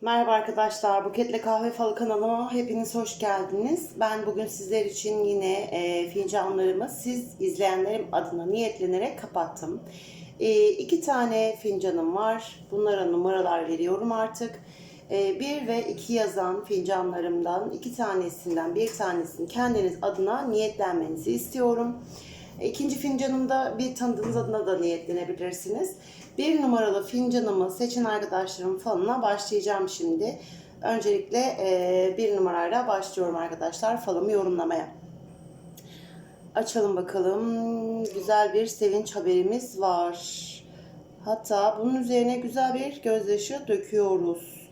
Merhaba arkadaşlar, Buketle Kahve Falı kanalıma hepiniz hoş geldiniz. Ben bugün sizler için yine e, fincanlarımı siz izleyenlerim adına niyetlenerek kapattım. E, iki tane fincanım var. Bunlara numaralar veriyorum artık. E, bir ve iki yazan fincanlarımdan iki tanesinden bir tanesini kendiniz adına niyetlenmenizi istiyorum. İkinci fincanımda bir tanıdığınız adına da niyetlenebilirsiniz. Bir numaralı fincanımı seçen arkadaşlarım falına başlayacağım şimdi. Öncelikle e, bir numarayla başlıyorum arkadaşlar falımı yorumlamaya. Açalım bakalım. Güzel bir sevinç haberimiz var. Hatta bunun üzerine güzel bir gözyaşı döküyoruz.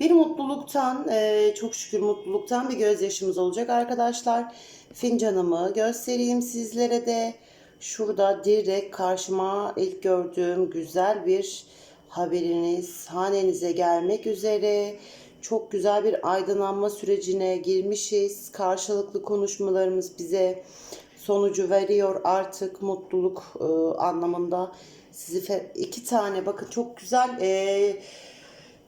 Bir mutluluktan, e, çok şükür mutluluktan bir gözyaşımız olacak arkadaşlar. Fincanımı göstereyim sizlere de. Şurada direkt karşıma ilk gördüğüm güzel bir haberiniz hanenize gelmek üzere. Çok güzel bir aydınlanma sürecine girmişiz. Karşılıklı konuşmalarımız bize sonucu veriyor artık mutluluk e, anlamında. Sizi iki tane bakın çok güzel e,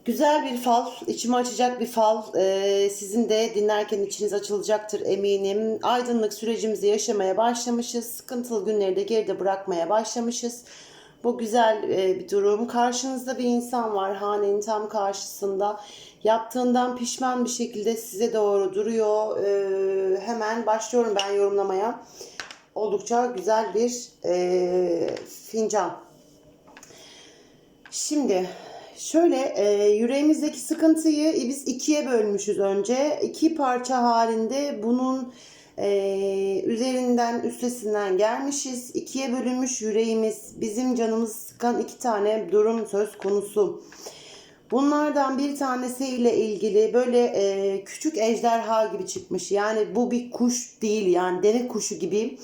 Güzel bir fal, içimi açacak bir fal. Ee, sizin de dinlerken içiniz açılacaktır eminim. Aydınlık sürecimizi yaşamaya başlamışız. Sıkıntılı günleri de geride bırakmaya başlamışız. Bu güzel e, bir durum. Karşınızda bir insan var hanenin tam karşısında. Yaptığından pişman bir şekilde size doğru duruyor. Ee, hemen başlıyorum ben yorumlamaya. Oldukça güzel bir e, fincan. Şimdi şöyle e, yüreğimizdeki sıkıntıyı biz ikiye bölmüşüz önce. İki parça halinde bunun e, üzerinden üstesinden gelmişiz. İkiye bölünmüş yüreğimiz bizim canımız sıkan iki tane durum söz konusu. Bunlardan bir tanesiyle ilgili böyle e, küçük ejderha gibi çıkmış. Yani bu bir kuş değil yani deve kuşu gibi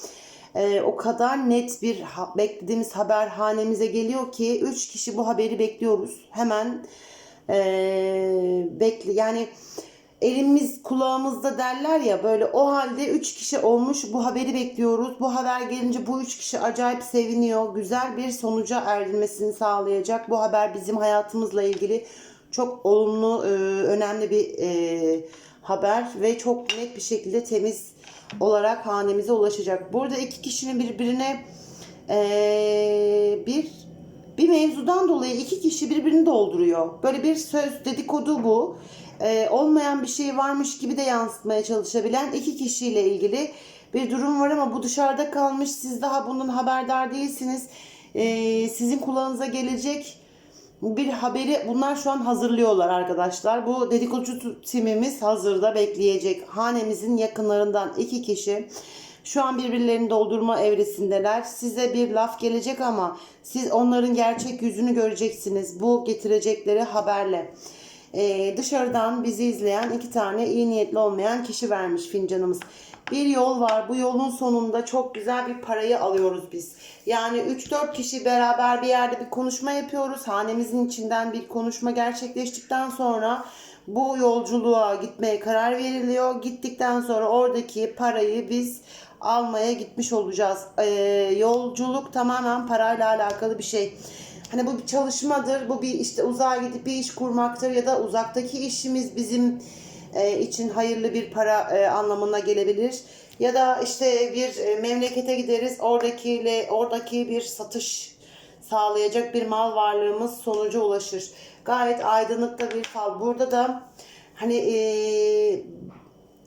e, o kadar net bir ha- beklediğimiz haber hanemize geliyor ki 3 kişi bu haberi bekliyoruz. Hemen e, bekle yani elimiz kulağımızda derler ya böyle o halde 3 kişi olmuş bu haberi bekliyoruz. Bu haber gelince bu 3 kişi acayip seviniyor. Güzel bir sonuca erdirmesini sağlayacak. Bu haber bizim hayatımızla ilgili çok olumlu, e, önemli bir e, haber ve çok net bir şekilde temiz olarak hanemize ulaşacak. Burada iki kişinin birbirine e, bir bir mevzudan dolayı iki kişi birbirini dolduruyor. Böyle bir söz dedikodu bu. E, olmayan bir şey varmış gibi de yansıtmaya çalışabilen iki kişiyle ilgili bir durum var ama bu dışarıda kalmış. Siz daha bundan haberdar değilsiniz. E, sizin kulağınıza gelecek bir haberi bunlar şu an hazırlıyorlar arkadaşlar. Bu dedikodu timimiz hazırda bekleyecek. Hanemizin yakınlarından iki kişi şu an birbirlerini doldurma evresindeler. Size bir laf gelecek ama siz onların gerçek yüzünü göreceksiniz. Bu getirecekleri haberle. Ee, dışarıdan bizi izleyen iki tane iyi niyetli olmayan kişi vermiş fincanımız. Bir yol var. Bu yolun sonunda çok güzel bir parayı alıyoruz biz. Yani 3-4 kişi beraber bir yerde bir konuşma yapıyoruz. Hanemizin içinden bir konuşma gerçekleştikten sonra bu yolculuğa gitmeye karar veriliyor. Gittikten sonra oradaki parayı biz almaya gitmiş olacağız. Ee, yolculuk tamamen parayla alakalı bir şey. Hani bu bir çalışmadır, bu bir işte uzağa gidip bir iş kurmaktır ya da uzaktaki işimiz bizim e, için hayırlı bir para e, anlamına gelebilir. Ya da işte bir e, memlekete gideriz, oradakiyle oradaki bir satış sağlayacak bir mal varlığımız sonuca ulaşır. Gayet aydınlıkta bir fal. Burada da hani e,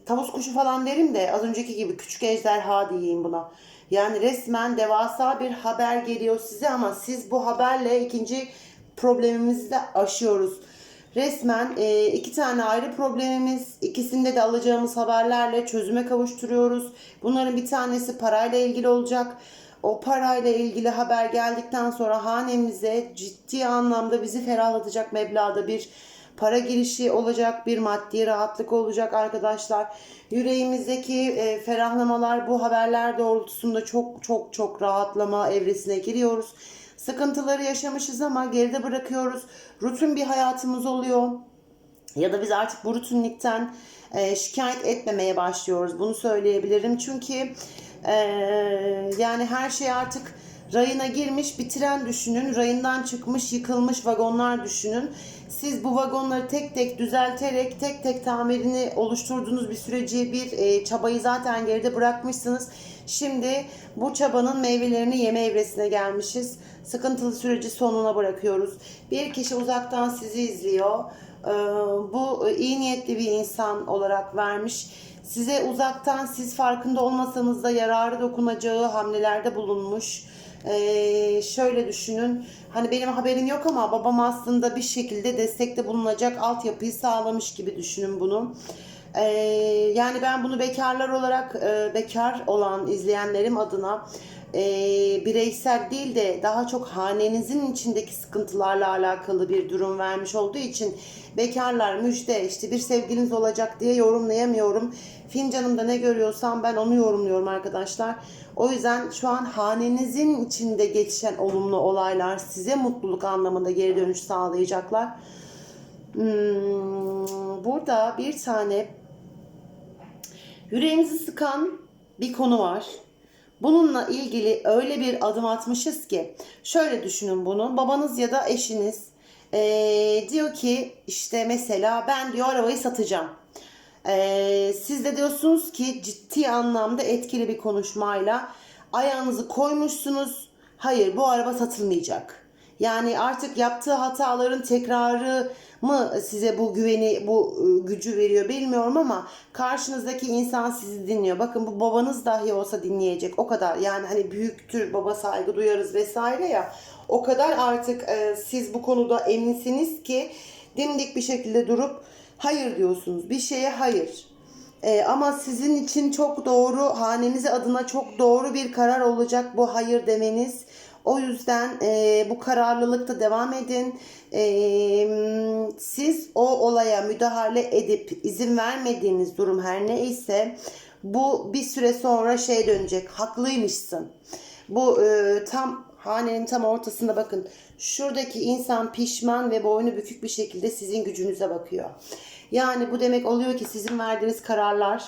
tavus kuşu falan derim de az önceki gibi küçük ejderha diyeyim buna. Yani resmen devasa bir haber geliyor size ama siz bu haberle ikinci problemimizi de aşıyoruz. Resmen e, iki tane ayrı problemimiz, ikisinde de alacağımız haberlerle çözüme kavuşturuyoruz. Bunların bir tanesi parayla ilgili olacak. O parayla ilgili haber geldikten sonra hanemize ciddi anlamda bizi ferahlatacak meblağda bir para girişi olacak, bir maddi rahatlık olacak arkadaşlar. Yüreğimizdeki e, ferahlamalar bu haberler doğrultusunda çok çok çok rahatlama evresine giriyoruz. Sıkıntıları yaşamışız ama geride bırakıyoruz. Rutin bir hayatımız oluyor. Ya da biz artık bu rutinlikten e, şikayet etmemeye başlıyoruz. Bunu söyleyebilirim. Çünkü e, yani her şey artık rayına girmiş bir tren düşünün. Rayından çıkmış yıkılmış vagonlar düşünün. Siz bu vagonları tek tek düzelterek tek tek tamirini oluşturduğunuz bir süreci bir e, çabayı zaten geride bırakmışsınız. Şimdi bu çabanın meyvelerini yeme evresine gelmişiz. Sıkıntılı süreci sonuna bırakıyoruz. Bir kişi uzaktan sizi izliyor. Ee, bu e, iyi niyetli bir insan olarak vermiş. Size uzaktan siz farkında olmasanız da yararı dokunacağı hamlelerde bulunmuş. Ee, şöyle düşünün. Hani benim haberim yok ama babam aslında bir şekilde destekte bulunacak altyapıyı sağlamış gibi düşünün bunu. Ee, yani ben bunu bekarlar olarak e, bekar olan izleyenlerim adına e, bireysel değil de daha çok hanenizin içindeki sıkıntılarla alakalı bir durum vermiş olduğu için bekarlar müjde işte bir sevgiliniz olacak diye yorumlayamıyorum. Fincanımda ne görüyorsam ben onu yorumluyorum arkadaşlar. O yüzden şu an hanenizin içinde geçen olumlu olaylar size mutluluk anlamında geri dönüş sağlayacaklar. Hmm, burada bir tane yüreğimizi sıkan bir konu var. Bununla ilgili öyle bir adım atmışız ki şöyle düşünün bunu babanız ya da eşiniz eee, diyor ki işte mesela ben diyor arabayı satacağım. Eee, siz de diyorsunuz ki ciddi anlamda etkili bir konuşmayla ayağınızı koymuşsunuz. Hayır bu araba satılmayacak. Yani artık yaptığı hataların tekrarı mı size bu güveni, bu e, gücü veriyor bilmiyorum ama karşınızdaki insan sizi dinliyor. Bakın bu babanız dahi olsa dinleyecek. O kadar yani hani büyüktür baba saygı duyarız vesaire ya. O kadar artık e, siz bu konuda eminsiniz ki dimdik bir şekilde durup hayır diyorsunuz. Bir şeye hayır. Ee, ama sizin için çok doğru, hanenize adına çok doğru bir karar olacak bu hayır demeniz. O yüzden e, bu kararlılıkta devam edin. E, siz o olaya müdahale edip izin vermediğiniz durum her neyse bu bir süre sonra şey dönecek. Haklıymışsın. Bu e, tam hanenin tam ortasında bakın. Şuradaki insan pişman ve boynu bükük bir şekilde sizin gücünüze bakıyor. Yani bu demek oluyor ki sizin verdiğiniz kararlar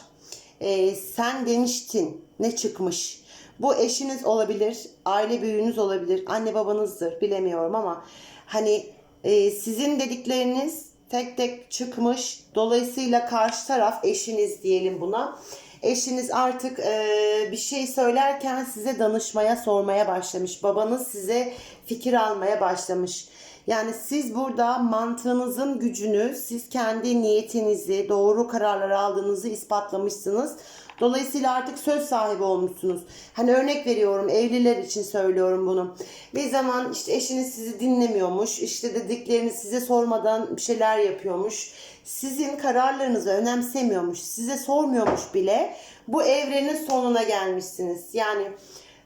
e, sen demiştin ne çıkmış. Bu eşiniz olabilir, aile büyüğünüz olabilir, anne babanızdır bilemiyorum ama hani e, sizin dedikleriniz tek tek çıkmış. Dolayısıyla karşı taraf eşiniz diyelim buna. Eşiniz artık e, bir şey söylerken size danışmaya, sormaya başlamış. Babanız size fikir almaya başlamış. Yani siz burada mantığınızın gücünü, siz kendi niyetinizi, doğru kararlar aldığınızı ispatlamışsınız. Dolayısıyla artık söz sahibi olmuşsunuz. Hani örnek veriyorum evliler için söylüyorum bunu. Bir zaman işte eşiniz sizi dinlemiyormuş. işte dediklerini size sormadan bir şeyler yapıyormuş. Sizin kararlarınızı önemsemiyormuş. Size sormuyormuş bile. Bu evrenin sonuna gelmişsiniz. Yani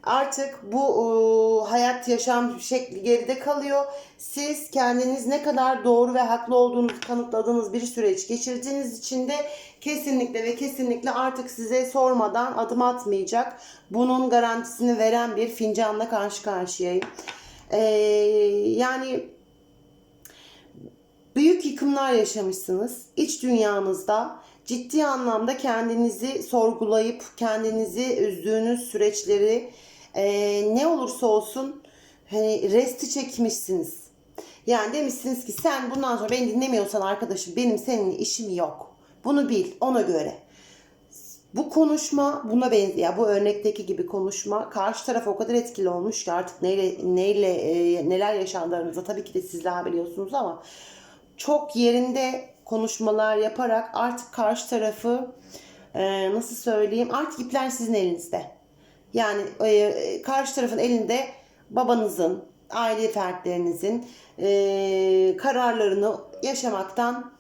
Artık bu e, hayat yaşam şekli geride kalıyor. Siz kendiniz ne kadar doğru ve haklı olduğunuzu kanıtladığınız bir süreç geçirdiğiniz için de kesinlikle ve kesinlikle artık size sormadan adım atmayacak. Bunun garantisini veren bir fincanla karşı karşıyayım. Ee, yani büyük yıkımlar yaşamışsınız. İç dünyanızda ciddi anlamda kendinizi sorgulayıp kendinizi üzdüğünüz süreçleri e, ne olursa olsun hani resti çekmişsiniz. Yani demişsiniz ki sen bundan sonra beni dinlemiyorsan arkadaşım benim seninle işim yok. Bunu bil ona göre. Bu konuşma buna benziyor. Bu örnekteki gibi konuşma karşı taraf o kadar etkili olmuş ki artık neyle, neyle e, neler yaşandığınızı tabii ki de siz daha biliyorsunuz ama çok yerinde konuşmalar yaparak artık karşı tarafı e, nasıl söyleyeyim artık ipler sizin elinizde. Yani e, karşı tarafın elinde babanızın, aile fertlerinizin e, kararlarını yaşamaktan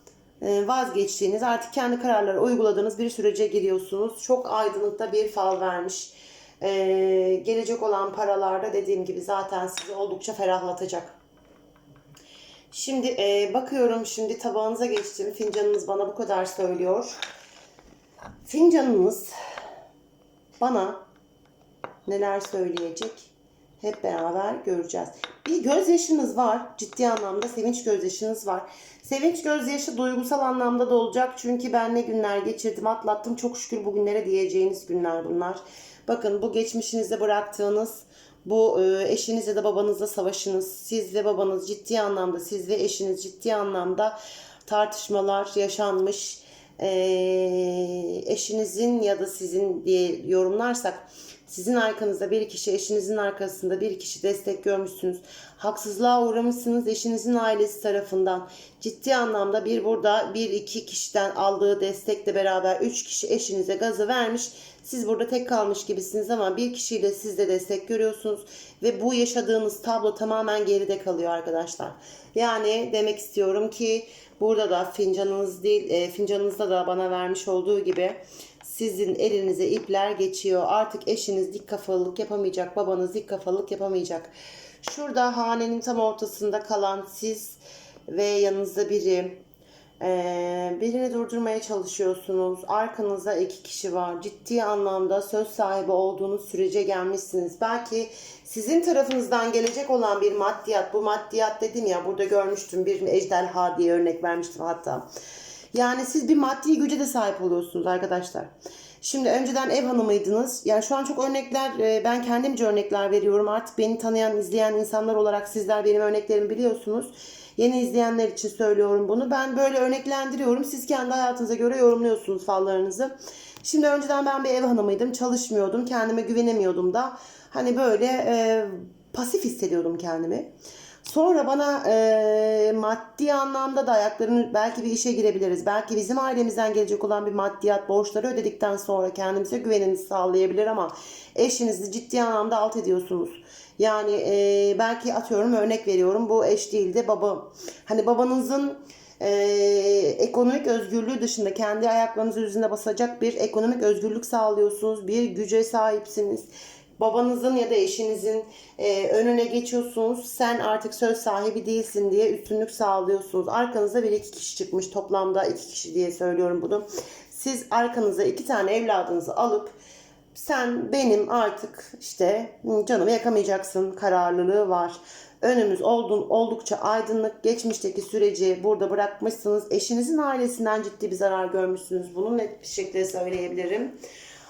e, vazgeçtiğiniz, artık kendi kararları uyguladığınız bir sürece giriyorsunuz. Çok aydınlıkta bir fal vermiş. E, gelecek olan paralarda dediğim gibi zaten sizi oldukça ferahlatacak. Şimdi e, bakıyorum şimdi tabağınıza geçtim. Fincanınız bana bu kadar söylüyor. Fincanınız bana neler söyleyecek hep beraber göreceğiz. Bir gözyaşınız var. Ciddi anlamda sevinç gözyaşınız var. Sevinç gözyaşı duygusal anlamda da olacak. Çünkü ben ne günler geçirdim atlattım. Çok şükür bugünlere diyeceğiniz günler bunlar. Bakın bu geçmişinizde bıraktığınız Bu e, eşiniz ya da babanızla savaşınız. Siz ve babanız ciddi anlamda, siz ve eşiniz ciddi anlamda tartışmalar yaşanmış. E, eşinizin ya da sizin diye yorumlarsak sizin arkanızda bir kişi, eşinizin arkasında bir kişi destek görmüşsünüz. Haksızlığa uğramışsınız eşinizin ailesi tarafından. Ciddi anlamda bir burada bir iki kişiden aldığı destekle beraber üç kişi eşinize gazı vermiş. Siz burada tek kalmış gibisiniz ama bir kişiyle siz de destek görüyorsunuz. Ve bu yaşadığınız tablo tamamen geride kalıyor arkadaşlar. Yani demek istiyorum ki burada da fincanınız değil, e, fincanınızda da bana vermiş olduğu gibi sizin elinize ipler geçiyor. Artık eşiniz dik kafalılık yapamayacak, babanız dik kafalılık yapamayacak. Şurada hanenin tam ortasında kalan siz ve yanınızda biri. Ee, birini durdurmaya çalışıyorsunuz. Arkanızda iki kişi var. Ciddi anlamda söz sahibi olduğunuz sürece gelmişsiniz. Belki sizin tarafınızdan gelecek olan bir maddiyat. Bu maddiyat dedim ya burada görmüştüm bir ejderha diye örnek vermiştim hatta. Yani siz bir maddi güce de sahip oluyorsunuz arkadaşlar. Şimdi önceden ev hanımıydınız. Yani şu an çok örnekler, e, ben kendimce örnekler veriyorum. Artık beni tanıyan, izleyen insanlar olarak sizler benim örneklerimi biliyorsunuz. Yeni izleyenler için söylüyorum bunu. Ben böyle örneklendiriyorum. Siz kendi hayatınıza göre yorumluyorsunuz fallarınızı. Şimdi önceden ben bir ev hanımıydım. Çalışmıyordum. Kendime güvenemiyordum da. Hani böyle e, pasif hissediyordum kendimi. Sonra bana e, maddi anlamda da ayaklarını belki bir işe girebiliriz. Belki bizim ailemizden gelecek olan bir maddiyat borçları ödedikten sonra kendimize güvenimizi sağlayabilir ama eşinizi ciddi anlamda alt ediyorsunuz. Yani e, belki atıyorum örnek veriyorum bu eş değil de baba. Hani babanızın e, ekonomik özgürlüğü dışında kendi ayaklarınız üzerine basacak bir ekonomik özgürlük sağlıyorsunuz. Bir güce sahipsiniz babanızın ya da eşinizin e, önüne geçiyorsunuz. Sen artık söz sahibi değilsin diye üstünlük sağlıyorsunuz. Arkanızda bir iki kişi çıkmış. Toplamda iki kişi diye söylüyorum bunu. Siz arkanıza iki tane evladınızı alıp sen benim artık işte canımı yakamayacaksın kararlılığı var. Önümüz oldun, oldukça aydınlık. Geçmişteki süreci burada bırakmışsınız. Eşinizin ailesinden ciddi bir zarar görmüşsünüz. Bunu net bir şekilde söyleyebilirim.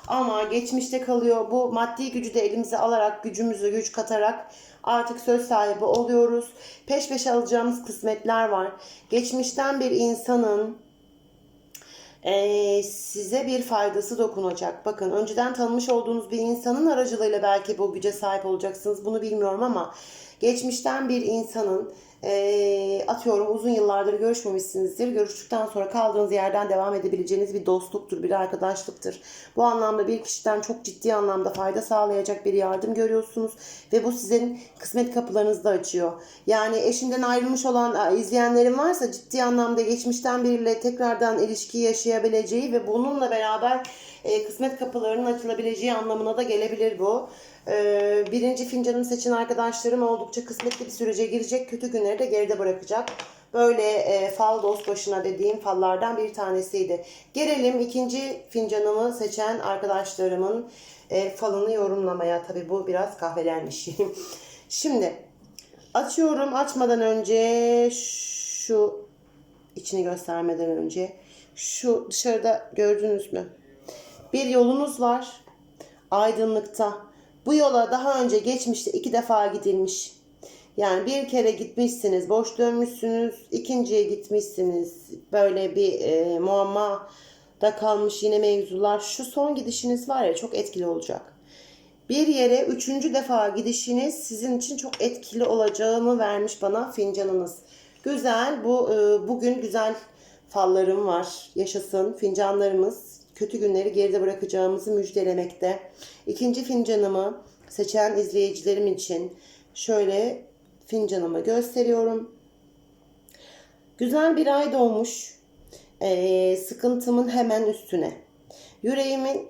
Ama geçmişte kalıyor. Bu maddi gücü de elimize alarak, gücümüzü güç katarak artık söz sahibi oluyoruz. Peş peşe alacağımız kısmetler var. Geçmişten bir insanın e, size bir faydası dokunacak. Bakın önceden tanımış olduğunuz bir insanın aracılığıyla belki bu güce sahip olacaksınız. Bunu bilmiyorum ama geçmişten bir insanın e, atıyorum uzun yıllardır görüşmemişsinizdir. Görüştükten sonra kaldığınız yerden devam edebileceğiniz bir dostluktur, bir arkadaşlıktır. Bu anlamda bir kişiden çok ciddi anlamda fayda sağlayacak bir yardım görüyorsunuz ve bu sizin kısmet kapılarınızı da açıyor. Yani eşinden ayrılmış olan izleyenlerin varsa ciddi anlamda geçmişten biriyle tekrardan ilişki yaşayabileceği ve bununla beraber e, kısmet kapılarının açılabileceği anlamına da gelebilir bu. Ee, birinci fincanımı seçen arkadaşlarım oldukça kısmetli bir sürece girecek. Kötü günleri de geride bırakacak. Böyle e, fal dost başına dediğim fallardan bir tanesiydi. Gelelim ikinci fincanımı seçen arkadaşlarımın e, falını yorumlamaya. Tabi bu biraz kahvelenmiş. Şimdi açıyorum. Açmadan önce şu içini göstermeden önce şu dışarıda gördünüz mü? Bir yolunuz var. Aydınlıkta bu yola daha önce geçmişte iki defa gidilmiş. Yani bir kere gitmişsiniz, boş dönmüşsünüz, ikinciye gitmişsiniz. Böyle bir e, muamma da kalmış yine mevzular. Şu son gidişiniz var ya çok etkili olacak. Bir yere üçüncü defa gidişiniz sizin için çok etkili olacağını vermiş bana fincanınız. Güzel, bu e, bugün güzel fallarım var. Yaşasın fincanlarımız kötü günleri geride bırakacağımızı müjdelemekte. İkinci fincanımı seçen izleyicilerim için şöyle fincanımı gösteriyorum. Güzel bir ay doğmuş. Ee, sıkıntımın hemen üstüne. Yüreğimin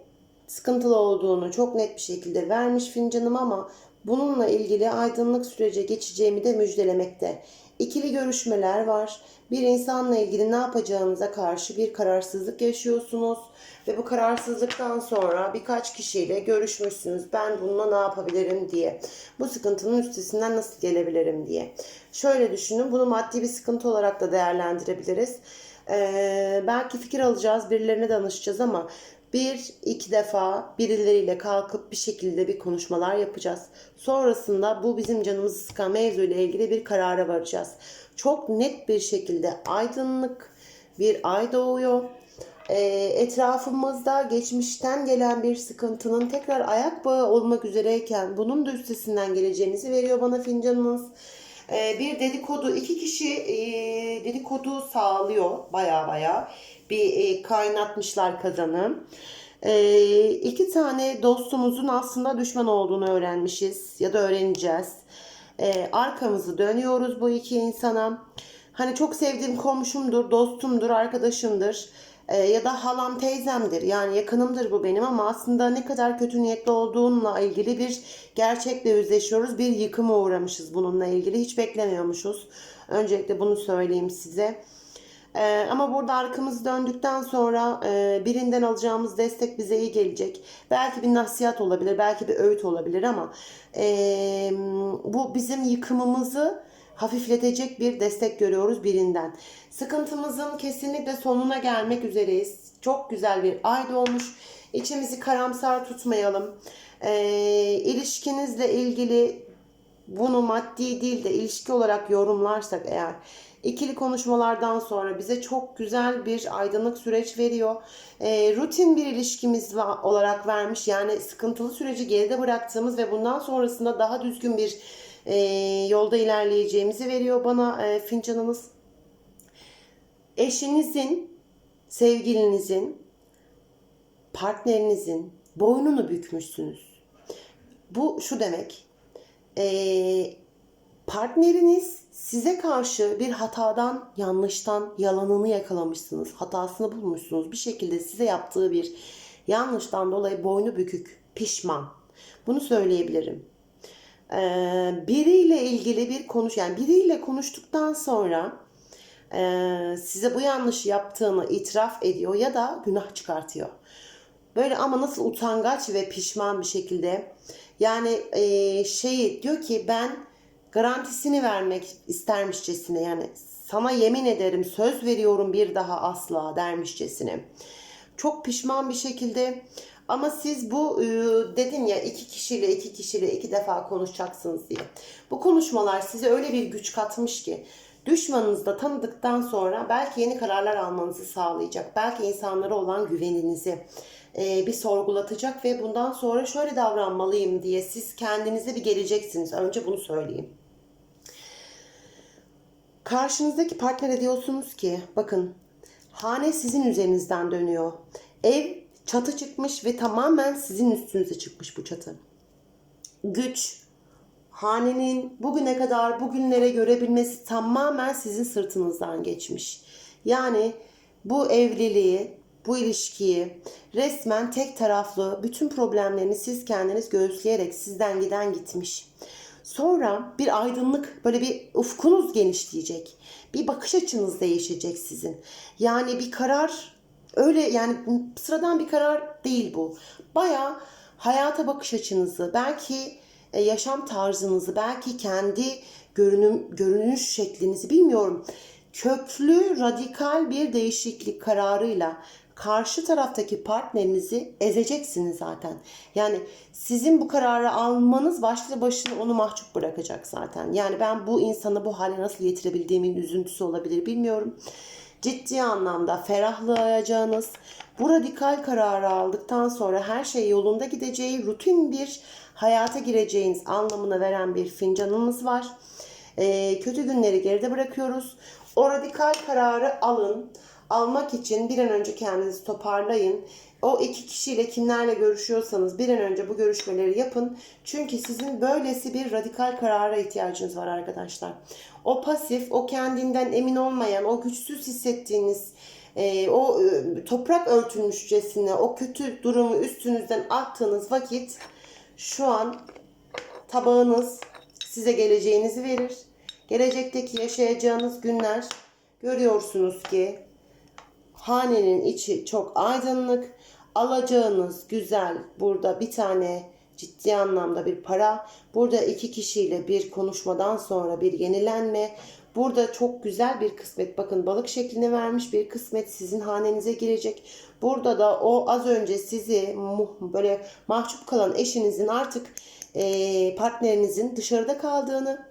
sıkıntılı olduğunu çok net bir şekilde vermiş fincanım ama bununla ilgili aydınlık sürece geçeceğimi de müjdelemekte. İkili görüşmeler var. Bir insanla ilgili ne yapacağınıza karşı bir kararsızlık yaşıyorsunuz ve bu kararsızlıktan sonra birkaç kişiyle görüşmüşsünüz. Ben bununla ne yapabilirim diye. Bu sıkıntının üstesinden nasıl gelebilirim diye. Şöyle düşünün. Bunu maddi bir sıkıntı olarak da değerlendirebiliriz. Ee, belki fikir alacağız, birilerine danışacağız ama bir iki defa birileriyle kalkıp bir şekilde bir konuşmalar yapacağız. Sonrasında bu bizim canımızı sıkan mevzuyla ilgili bir karara varacağız. Çok net bir şekilde aydınlık bir ay doğuyor. Ee, etrafımızda geçmişten gelen bir sıkıntının tekrar ayak bağı olmak üzereyken bunun da üstesinden geleceğinizi veriyor bana fincanınız. Ee, bir dedikodu, iki kişi e, dedikodu sağlıyor baya baya. Bir e, kaynatmışlar kazanı. Ee, iki tane dostumuzun aslında düşman olduğunu öğrenmişiz ya da öğreneceğiz. Arkamızı dönüyoruz bu iki insana. Hani çok sevdiğim komşumdur, dostumdur, arkadaşımdır. Ee, ya da halam teyzemdir. Yani yakınımdır bu benim ama aslında ne kadar kötü niyetli olduğunla ilgili bir gerçekle yüzleşiyoruz. Bir yıkıma uğramışız bununla ilgili. Hiç beklemiyormuşuz. Öncelikle bunu söyleyeyim size. Ee, ama burada arkamız döndükten sonra e, birinden alacağımız destek bize iyi gelecek. Belki bir nasihat olabilir, belki bir öğüt olabilir ama e, bu bizim yıkımımızı hafifletecek bir destek görüyoruz birinden. Sıkıntımızın kesinlikle sonuna gelmek üzereyiz. Çok güzel bir ay doğmuş. İçimizi karamsar tutmayalım. E, ilişkinizle ilgili bunu maddi değil de ilişki olarak yorumlarsak eğer ikili konuşmalardan sonra bize çok güzel bir aydınlık süreç veriyor. E, rutin bir ilişkimiz olarak vermiş yani sıkıntılı süreci geride bıraktığımız ve bundan sonrasında daha düzgün bir e, yolda ilerleyeceğimizi veriyor bana e, fincanımız. Eşinizin, sevgilinizin, partnerinizin boynunu bükmüşsünüz. Bu şu demek. Ee, partneriniz size karşı bir hatadan, yanlıştan, yalanını yakalamışsınız. Hatasını bulmuşsunuz. Bir şekilde size yaptığı bir yanlıştan dolayı boynu bükük, pişman. Bunu söyleyebilirim. Ee, biriyle ilgili bir konuş, yani biriyle konuştuktan sonra size bu yanlışı yaptığını itiraf ediyor ya da günah çıkartıyor. Böyle ama nasıl utangaç ve pişman bir şekilde yani e, şey diyor ki ben garantisini vermek istermişçesine yani sana yemin ederim söz veriyorum bir daha asla dermişçesine. Çok pişman bir şekilde ama siz bu dedin ya iki kişiyle iki kişiyle iki defa konuşacaksınız diye. Bu konuşmalar size öyle bir güç katmış ki düşmanınızı da tanıdıktan sonra belki yeni kararlar almanızı sağlayacak. Belki insanlara olan güveninizi e, bir sorgulatacak ve bundan sonra şöyle davranmalıyım diye siz kendinize bir geleceksiniz. Önce bunu söyleyeyim. Karşınızdaki partnere diyorsunuz ki bakın hane sizin üzerinizden dönüyor. Ev çatı çıkmış ve tamamen sizin üstünüze çıkmış bu çatı. Güç, hanenin bugüne kadar bugünlere görebilmesi tamamen sizin sırtınızdan geçmiş. Yani bu evliliği, bu ilişkiyi resmen tek taraflı bütün problemlerini siz kendiniz göğüsleyerek sizden giden gitmiş. Sonra bir aydınlık, böyle bir ufkunuz genişleyecek. Bir bakış açınız değişecek sizin. Yani bir karar öyle yani sıradan bir karar değil bu. Baya hayata bakış açınızı, belki e, yaşam tarzınızı, belki kendi görünüm görünüş şeklinizi bilmiyorum. Köklü, radikal bir değişiklik kararıyla karşı taraftaki partnerinizi ezeceksiniz zaten. Yani sizin bu kararı almanız başlı başına onu mahcup bırakacak zaten. Yani ben bu insanı bu hale nasıl getirebildiğimin üzüntüsü olabilir bilmiyorum. Ciddi anlamda ferahlayacağınız, bu radikal kararı aldıktan sonra her şey yolunda gideceği, rutin bir hayata gireceğiniz anlamına veren bir fincanınız var. Ee, kötü günleri geride bırakıyoruz. O radikal kararı alın almak için bir an önce kendinizi toparlayın. O iki kişiyle kimlerle görüşüyorsanız bir an önce bu görüşmeleri yapın. Çünkü sizin böylesi bir radikal karara ihtiyacınız var arkadaşlar. O pasif, o kendinden emin olmayan, o güçsüz hissettiğiniz, e, o e, toprak örtülmüşçesine o kötü durumu üstünüzden attığınız vakit şu an tabağınız size geleceğinizi verir. Gelecekteki yaşayacağınız günler görüyorsunuz ki hanenin içi çok aydınlık. Alacağınız güzel burada bir tane ciddi anlamda bir para. Burada iki kişiyle bir konuşmadan sonra bir yenilenme. Burada çok güzel bir kısmet. Bakın balık şeklini vermiş bir kısmet sizin hanenize girecek. Burada da o az önce sizi böyle mahcup kalan eşinizin artık eee, partnerinizin dışarıda kaldığını,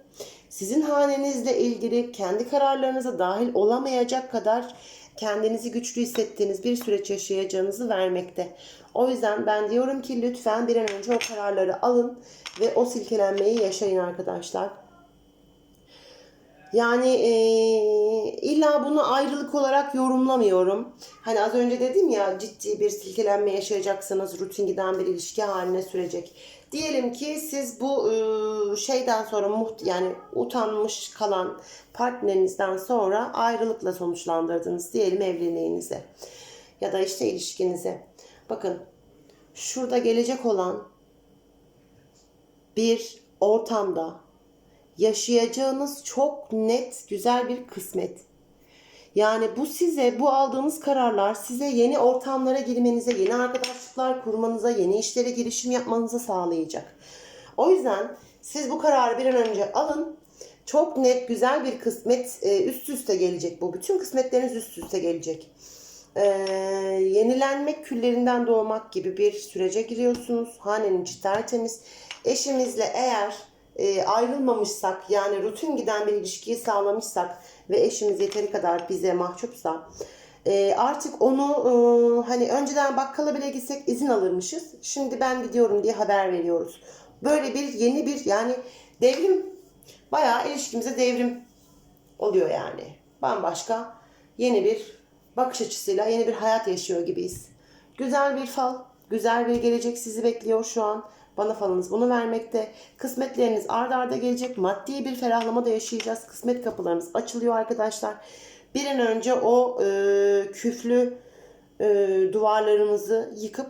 sizin hanenizle ilgili kendi kararlarınıza dahil olamayacak kadar kendinizi güçlü hissettiğiniz bir süreç yaşayacağınızı vermekte. O yüzden ben diyorum ki lütfen bir an önce o kararları alın ve o silkelenmeyi yaşayın arkadaşlar. Yani eee, illa bunu ayrılık olarak yorumlamıyorum. Hani az önce dedim ya ciddi bir silkelenme yaşayacaksınız. Rutin giden bir ilişki haline sürecek. Diyelim ki siz bu şeyden sonra muht yani utanmış kalan partnerinizden sonra ayrılıkla sonuçlandırdınız diyelim evliliğinize ya da işte ilişkinize. Bakın şurada gelecek olan bir ortamda yaşayacağınız çok net güzel bir kısmet. Yani bu size, bu aldığınız kararlar size yeni ortamlara girmenize, yeni arkadaşlıklar kurmanıza, yeni işlere girişim yapmanızı sağlayacak. O yüzden siz bu kararı bir an önce alın. Çok net, güzel bir kısmet e, üst üste gelecek bu. Bütün kısmetleriniz üst üste gelecek. Ee, yenilenmek küllerinden doğmak gibi bir sürece giriyorsunuz. Hanenin içi tertemiz. Eşimizle eğer e, ayrılmamışsak yani rutin giden bir ilişkiyi sağlamışsak ve eşimiz yeteri kadar bize mahcupsa e, artık onu e, hani önceden bakkala bile gitsek izin alırmışız. Şimdi ben gidiyorum diye haber veriyoruz. Böyle bir yeni bir yani devrim bayağı ilişkimize devrim oluyor yani. Bambaşka yeni bir bakış açısıyla yeni bir hayat yaşıyor gibiyiz. Güzel bir fal, güzel bir gelecek sizi bekliyor şu an. Bana falınız bunu vermekte. Kısmetleriniz ard arda gelecek. Maddi bir ferahlama da yaşayacağız. Kısmet kapılarımız açılıyor arkadaşlar. Bir an önce o e, küflü e, duvarlarımızı yıkıp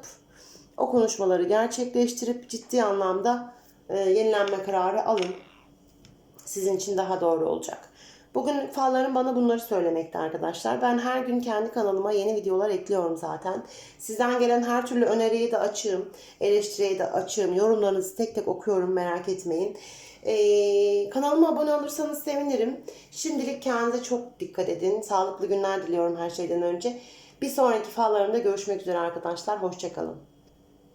o konuşmaları gerçekleştirip ciddi anlamda e, yenilenme kararı alın sizin için daha doğru olacak. Bugün fallarım bana bunları söylemekte arkadaşlar. Ben her gün kendi kanalıma yeni videolar ekliyorum zaten. Sizden gelen her türlü öneriyi de açığım. Eleştiriyi de açığım. Yorumlarınızı tek tek okuyorum merak etmeyin. Ee, kanalıma abone olursanız sevinirim. Şimdilik kendinize çok dikkat edin. Sağlıklı günler diliyorum her şeyden önce. Bir sonraki fallarımda görüşmek üzere arkadaşlar. Hoşçakalın.